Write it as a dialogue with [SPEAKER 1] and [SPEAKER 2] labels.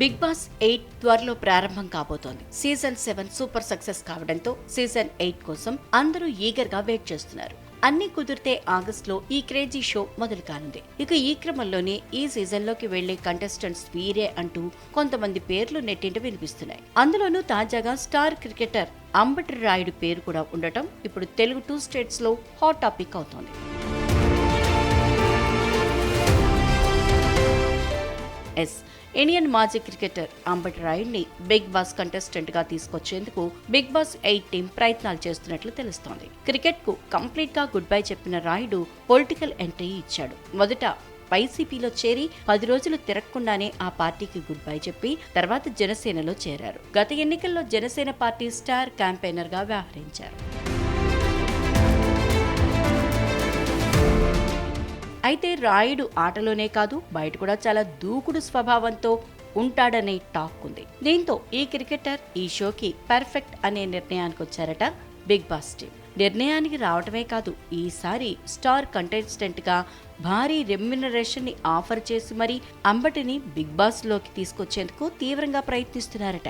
[SPEAKER 1] Big boss eight త్వరలో ప్రారంభం కాబోతోంది. సీజన్ సెవెన్ సూపర్ సక్సెస్ కావడంతో సీజన్ ఎయిట్ కోసం అందరూ ఈగర్గా వెయిట్ చేస్తున్నారు. అన్ని కుదిరితే ఆగస్ట్లో ఈ క్రేజీ షో మొదలు కానుంది. ఇక ఈ క్రమంలోనే ఈ సీజన్లోకి వెళ్ళే కంటెస్టెంట్స్ వీరే అంటూ కొంతమంది పేర్లు నెట్టింట వినిపిస్తున్నాయి. అందులోనూ తాజాగా స్టార్ క్రికెటర్ అంబటి రాయుడు పేరు కూడా ఉండటం ఇప్పుడు తెలుగు టూ స్టేట్స్లో హాట్ టాపిక్ అవుతోంది. ఎస్ ఇండియన్ మాజీ క్రికెటర్ అంబటి రాయుడిని బిగ్ బాస్ కంటెస్టెంట్గా తీసుకొచ్చేందుకు బిగ్ బాస్ ఎయిట్ టీం ప్రయత్నాలు చేస్తున్నట్లు తెలుస్తోంది. క్రికెట్కు కంప్లీట్గా గుడ్ బై చెప్పిన రాయుడు పొలిటికల్ ఎంట్రీ ఇచ్చాడు. మొదట వైసీపీలో చేరి పది రోజులు తిరగకుండానే ఆ పార్టీకి గుడ్ బై చెప్పి తర్వాత జనసేనలో చేరారు. గత ఎన్నికల్లో జనసేన పార్టీ స్టార్ క్యాంపెయినర్గా వ్యవహరించారు. అయితే రాయుడు ఆటలోనే కాదు బయట కూడా చాలా దూకుడు స్వభావంతో ఉంటాడనే టాక్ ఉంది. దీంతో ఈ క్రికెటర్ ఈ షోకి పర్ఫెక్ట్ అనే నిర్ణయానికి వచ్చారట బిగ్ బాస్ టీం. నిర్ణయానికి రావటమే కాదు ఈసారి స్టార్ కంటెస్టెంట్గా భారీ రెమ్యునరేషన్ని ఆఫర్ చేసి మరీ అంబటిని బిగ్ బాస్లోకి తీసుకొచ్చేందుకు తీవ్రంగా ప్రయత్నిస్తున్నారట.